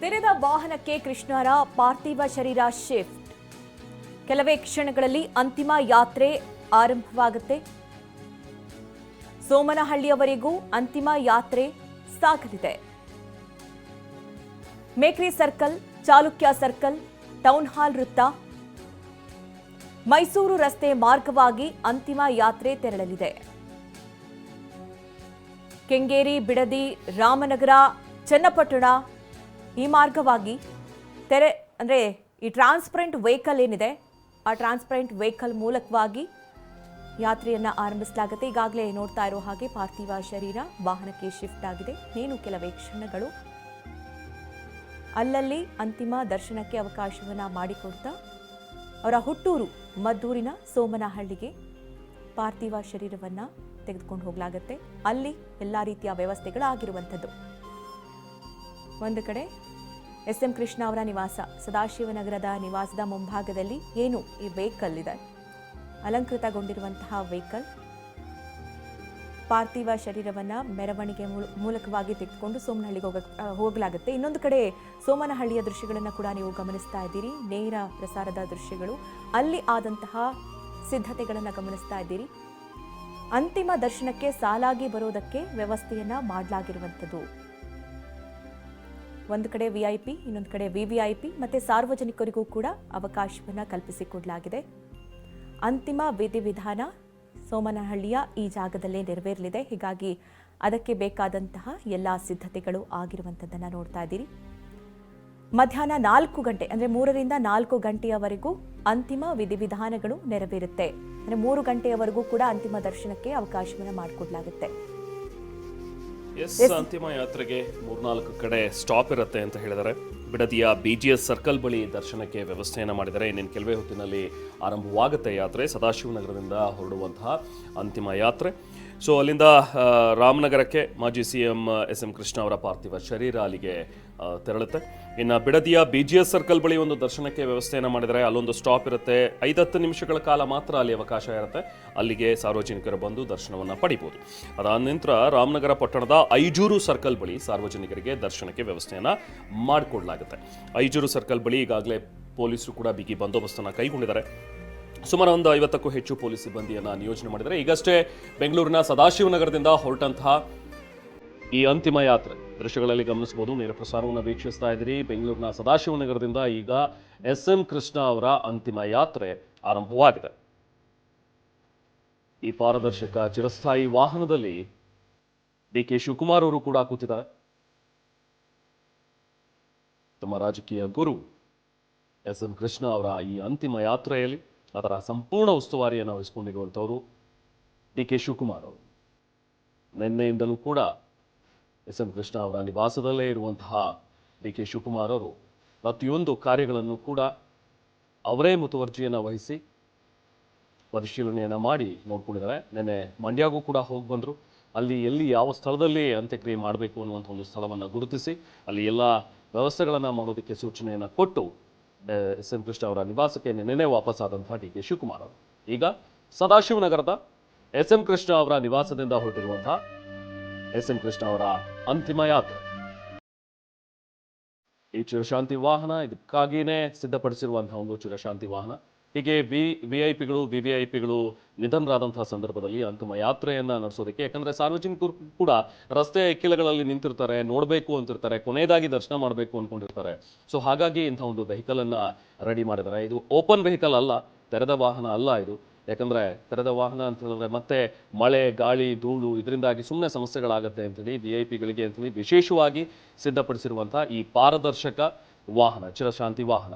ತೆರೆದ ವಾಹನಕ್ಕೆ ಕೃಷ್ಣರ ಪಾರ್ಥಿವ ಶರೀರ ಶಿಫ್ಟ್. ಕೆಲವೇ ಕ್ಷಣಗಳಲ್ಲಿ ಅಂತಿಮ ಯಾತ್ರೆ ಆರಂಭವಾಗುತ್ತೆ. ಸೋಮನಹಳ್ಳಿಯವರೆಗೂ ಅಂತಿಮ ಯಾತ್ರೆ ಸಾಗಲಿದೆ. Mekhri circle, Chalukya circle, town hall ವೃತ್ತ, ಮೈಸೂರು ರಸ್ತೆ ಮಾರ್ಗವಾಗಿ ಅಂತಿಮ ಯಾತ್ರೆ ತೆರಳಲಿದೆ. ಕೆಂಗೇರಿ, ಬಿಡದಿ, ರಾಮನಗರ, ಚನ್ನಪಟ್ಟಣ ಈ ಮಾರ್ಗವಾಗಿ ತೆರೆ, ಅಂದರೆ ಈ ಟ್ರಾನ್ಸ್ಪರೆಂಟ್ ವೆಹಿಕಲ್ ಏನಿದೆ, ಆ ಟ್ರಾನ್ಸ್ಪರೆಂಟ್ ವೆಹಿಕಲ್ ಮೂಲಕವಾಗಿ ಯಾತ್ರೆಯನ್ನು ಆರಂಭಿಸಲಾಗುತ್ತೆ. ಈಗಾಗಲೇ ನೋಡ್ತಾ ಇರೋ ಹಾಗೆ ಪಾರ್ಥಿವ ಶರೀರ ವಾಹನಕ್ಕೆ ಶಿಫ್ಟ್ ಆಗಿದೆ. ಇನ್ನೇನು ಕೆಲವೇ ಕ್ಷಣಗಳು ಅಲ್ಲಲ್ಲಿ ಅಂತಿಮ ದರ್ಶನಕ್ಕೆ ಅವಕಾಶವನ್ನು ಮಾಡಿಕೊಡ್ತಾ ಅವರ ಹುಟ್ಟೂರು ಮದ್ದೂರಿನ ಸೋಮನಹಳ್ಳಿಗೆ ಪಾರ್ಥಿವ ಶರೀರವನ್ನು ತೆಗೆದುಕೊಂಡು ಹೋಗಲಾಗುತ್ತೆ. ಅಲ್ಲಿ ಎಲ್ಲ ರೀತಿಯ ವ್ಯವಸ್ಥೆಗಳಾಗಿರುವಂಥದ್ದು. ಒಂದು ಕಡೆ ಎಸ್ ಎಂ ಕೃಷ್ಣ ಅವರ ನಿವಾಸ, ಸದಾಶಿವನಗರದ ನಿವಾಸದ ಮುಂಭಾಗದಲ್ಲಿ ಏನು ಈ ವೆಹಿಕಲ್ ಇದೆ? ಅಲಂಕೃತಗೊಂಡಿರುವಂತಹ ವೆಹಿಕಲ್, ಪಾರ್ಥಿವ ಶರೀರವನ್ನು ಮೆರವಣಿಗೆ ಮೂಲ- ಮೂಲಕವಾಗಿ ತೆಗೆದುಕೊಂಡು ಸೋಮನಹಳ್ಳಿಗೆ ಹೋಗ ಹೋಗಲಾಗುತ್ತೆ. ಇನ್ನೊಂದು ಕಡೆ, ಸೋಮನಹಳ್ಳಿಯ ದೃಶ್ಯಗಳನ್ನು ಕೂಡ ನೀವು ಗಮನಿಸ್ತಾ ಇದ್ದೀರಿ. ನೇರ ಪ್ರಸಾರದ ದೃಶ್ಯಗಳು. ಅಲ್ಲಿ ಆದಂತಹ ಸಿದ್ಧತೆಗಳನ್ನು ಗಮನಿಸ್ತಾ ಇದ್ದೀರಿ. ಅಂತಿಮ ದರ್ಶನಕ್ಕೆ ಸಾಲಾಗಿ ಬರೋದಕ್ಕೆ ವ್ಯವಸ್ಥೆಯನ್ನು ಮಾಡಲಾಗಿರುವಂಥದ್ದು. ಒಂದು ಕಡೆ ವಿಐಪಿ ಇನ್ನೊಂದು ಕಡೆ ವಿವಿಐಪಿ ಮತ್ತು ಸಾರ್ವಜನಿಕರಿಗೂ ಕೂಡ ಅವಕಾಶವನ್ನು ಕಲ್ಪಿಸಿಕೊಡಲಾಗಿದೆ. ಅಂತಿಮ ವಿಧಿವಿಧಾನ ಸೋಮನಹಳ್ಳಿಯ ಈ ಜಾಗದಲ್ಲೇ ನೆರವೇರಲಿದೆ. ಹೀಗಾಗಿ ಅದಕ್ಕೆ ಬೇಕಾದಂತಹ ಎಲ್ಲ ಸಿದ್ಧತೆಗಳು ಆಗಿರುವಂಥದ್ದನ್ನು ನೋಡ್ತಾ ಇದ್ದೀರಿ. ಮಧ್ಯಾಹ್ನ ನಾಲ್ಕು ಗಂಟೆ, ಅಂದರೆ ಮೂರರಿಂದ ನಾಲ್ಕು ಗಂಟೆಯವರೆಗೂ ಅಂತಿಮ ವಿಧಿವಿಧಾನಗಳು ನೆರವೇರುತ್ತೆ. ಅಂದರೆ ಮೂರು ಗಂಟೆಯವರೆಗೂ ಕೂಡ ಅಂತಿಮ ದರ್ಶನಕ್ಕೆ ಅವಕಾಶವನ್ನು ಮಾಡಿಕೊಡ್ಲಾಗುತ್ತೆ. ಎಸ್ ಅಂತಿಮ ಯಾತ್ರೆಗೆ ಮೂರ್ನಾಲ್ಕು ಕಡೆ ಸ್ಟಾಪ್ ಇರುತ್ತೆ ಅಂತ ಹೇಳಿದ್ದಾರೆ. ಬಿಡದಿಯ ಬಿ ಜಿ ಎಸ್ ಸರ್ಕಲ್ ಬಳಿ ದರ್ಶನಕ್ಕೆ ವ್ಯವಸ್ಥೆಯನ್ನು ಮಾಡಿದ್ದಾರೆ. ಇನ್ನೇನು ಕೆಲವೇ ಹೊತ್ತಿನಲ್ಲಿ ಆರಂಭವಾಗುತ್ತೆ ಯಾತ್ರೆ. ಸದಾಶಿವನಗರದಿಂದ ಹೊರಡುವಂತಹ ಅಂತಿಮ ಯಾತ್ರೆ. ಸೊ ಅಲ್ಲಿಂದ ರಾಮನಗರಕ್ಕೆ ಮಾಜಿ C M S M Krishna ಅವರ ಪಾರ್ಥಿವ ಶರೀರ ಅಲ್ಲಿಗೆ ತೆರಳುತ್ತೆ. ಇನ್ನು ಬಿಡದಿಯ ಬಿ ಜಿ ಎಸ್ ಸರ್ಕಲ್ ಬಳಿ ಒಂದು ದರ್ಶನಕ್ಕೆ ವ್ಯವಸ್ಥೆಯನ್ನು ಮಾಡಿದರೆ ಅಲ್ಲೊಂದು ಸ್ಟಾಪ್ ಇರುತ್ತೆ. ಐದತ್ತು ನಿಮಿಷಗಳ ಕಾಲ ಮಾತ್ರ ಅಲ್ಲಿ ಅವಕಾಶ ಇರುತ್ತೆ. ಅಲ್ಲಿಗೆ ಸಾರ್ವಜನಿಕರು ಬಂದು ದರ್ಶನವನ್ನು ಪಡಿಬೋದು. ಅದಾದ ನಂತರ ರಾಮನಗರ ಪಟ್ಟಣದ ಐಜೂರು ಸರ್ಕಲ್ ಬಳಿ ಸಾರ್ವಜನಿಕರಿಗೆ ದರ್ಶನಕ್ಕೆ ವ್ಯವಸ್ಥೆಯನ್ನು ಮಾಡಿಕೊಡಲಾಗುತ್ತೆ. ಐಜೂರು ಸರ್ಕಲ್ ಬಳಿ ಈಗಾಗಲೇ ಪೊಲೀಸರು ಕೂಡ ಬಿಗಿ ಬಂದೋಬಸ್ತನ್ನು ಕೈಗೊಂಡಿದ್ದಾರೆ. ಸುಮಾರು ಒಂದು ಐವತ್ತಕ್ಕೂ ಹೆಚ್ಚು ಪೊಲೀಸ್ ಸಿಬ್ಬಂದಿಯನ್ನು ನಿಯೋಜನೆ ಮಾಡಿದರೆ ಈಗಷ್ಟೇ ಬೆಂಗಳೂರಿನ ಸದಾಶಿವನಗರದಿಂದ ಹೊರಟಂತಹ ಈ ಅಂತಿಮ ಯಾತ್ರೆ ದೃಶ್ಯಗಳಲ್ಲಿ ಗಮನಿಸಬಹುದು. ನೇರ ಪ್ರಸಾರವನ್ನು ವೀಕ್ಷಿಸ್ತಾ ಇದ್ದೀರಿ. ಬೆಂಗಳೂರಿನ ಸದಾಶಿವನಗರದಿಂದ ಈಗ ಎಸ್ ಎಂ ಕೃಷ್ಣ ಅವರ ಅಂತಿಮ ಯಾತ್ರೆ ಆರಂಭವಾಗಿದೆ. ಈ ಪಾರದರ್ಶಕ ಚಿರಸ್ಥಾಯಿ ವಾಹನದಲ್ಲಿ ಡಿ ಕೆ ಶಿವಕುಮಾರ್ ಅವರು ಕೂಡ ಕೂತಿದ್ದಾರೆ. ತಮ್ಮ ರಾಜಕೀಯ ಗುರು ಎಸ್ ಎಂ ಕೃಷ್ಣ ಅವರ ಈ ಅಂತಿಮ ಯಾತ್ರೆಯಲ್ಲಿ ಅದರ ಸಂಪೂರ್ಣ ಉಸ್ತುವಾರಿಯನ್ನು ವಹಿಸಿಕೊಂಡಿರುವಂಥವರು ಡಿ ಕೆ ಶಿವಕುಮಾರ್ ಅವರು. ನಿನ್ನೆಯಿಂದಲೂ ಕೂಡ ಎಸ್ ಎಂ ಕೃಷ್ಣ ಅವರ ನಿವಾಸದಲ್ಲೇ ಇರುವಂತಹ ಡಿ ಕೆ ಶಿವಕುಮಾರ್ ಅವರು ಪ್ರತಿಯೊಂದು ಕಾರ್ಯಗಳನ್ನು ಕೂಡ ಅವರೇ ಮುತುವರ್ಜಿಯನ್ನು ವಹಿಸಿ ಪರಿಶೀಲನೆಯನ್ನು ಮಾಡಿ ನೋಡ್ಕೊಂಡಿದ್ದಾರೆ. ನಿನ್ನೆ ಮಂಡ್ಯಗೂ ಕೂಡ ಹೋಗಿ ಬಂದರು. ಅಲ್ಲಿ ಎಲ್ಲಿ ಯಾವ ಸ್ಥಳದಲ್ಲಿ ಅಂತ್ಯಕ್ರಿಯೆ ಮಾಡಬೇಕು ಅನ್ನುವಂಥ ಒಂದು ಸ್ಥಳವನ್ನು ಗುರುತಿಸಿ, ಅಲ್ಲಿ ಎಲ್ಲ ವ್ಯವಸ್ಥೆಗಳನ್ನು ಮಾಡೋದಕ್ಕೆ ಸೂಚನೆಯನ್ನು ಕೊಟ್ಟು ಕೃಷ್ಣ ಅವರ ನಿವಾಸಕ್ಕೆ ನಿನ್ನೆ ವಾಪಸ್ ಆದಂತಹ ಡಿ ಕೆ ಶಿವಕುಮಾರ್ ಅವರು. ಈಗ ಸದಾಶಿವನಗರದ ಎಸ್ ಎಂ ಕೃಷ್ಣ ಅವರ ನಿವಾಸದಿಂದ ಹೊರಟಿರುವಂತಹ ಎಸ್ ಎಂ ಕೃಷ್ಣ ಅವರ ಅಂತಿಮ ಯಾತ್ರೆ. ಈ ಚಿರಶಾಂತಿ ವಾಹನ, ಇದಕ್ಕಾಗಿಯೇ ಸಿದ್ಧಪಡಿಸಿರುವಂತಹ ಒಂದು ಚಿರಶಾಂತಿ ವಾಹನ. ಹೀಗೆ ವಿ ವಿ ಐ ಪಿಗಳು ವಿ ವಿ ಐ ಪಿಗಳು ನಿಧನರಾದಂತಹ ಸಂದರ್ಭದಲ್ಲಿ ಅಂತಿಮ ಯಾತ್ರೆಯನ್ನು ನಡೆಸೋದಕ್ಕೆ, ಯಾಕಂದರೆ ಸಾರ್ವಜನಿಕರು ಕೂಡ ರಸ್ತೆ ಇಕ್ಕೆಲಗಳಲ್ಲಿ ನಿಂತಿರ್ತಾರೆ, ನೋಡಬೇಕು ಅಂತಿರ್ತಾರೆ, ಕೊನೆಯದಾಗಿ ದರ್ಶನ ಮಾಡಬೇಕು ಅಂದ್ಕೊಂಡಿರ್ತಾರೆ ಸೊ ಹಾಗಾಗಿ ಇಂಥ ಒಂದು ವೆಹಿಕಲನ್ನು ರೆಡಿ ಮಾಡಿದ್ದಾರೆ. ಇದು ಓಪನ್ ವೆಹಿಕಲ್ ಅಲ್ಲ, ತೆರೆದ ವಾಹನ ಅಲ್ಲ ಇದು. ಯಾಕಂದರೆ ತೆರೆದ ವಾಹನ ಅಂತ ಹೇಳಿದ್ರೆ ಮತ್ತೆ ಮಳೆ, ಗಾಳಿ, ಧೂಳು ಇದರಿಂದಾಗಿ ಸುಮ್ಮನೆ ಸಮಸ್ಯೆಗಳಾಗುತ್ತೆ ಅಂತೇಳಿ ವಿ ಐ ಪಿಗಳಿಗೆ ಅಂತೇಳಿ ವಿಶೇಷವಾಗಿ ಸಿದ್ಧಪಡಿಸಿರುವಂಥ ಈ ಪಾರದರ್ಶಕ ವಾಹನ, ಚಿರಶಾಂತಿ ವಾಹನ.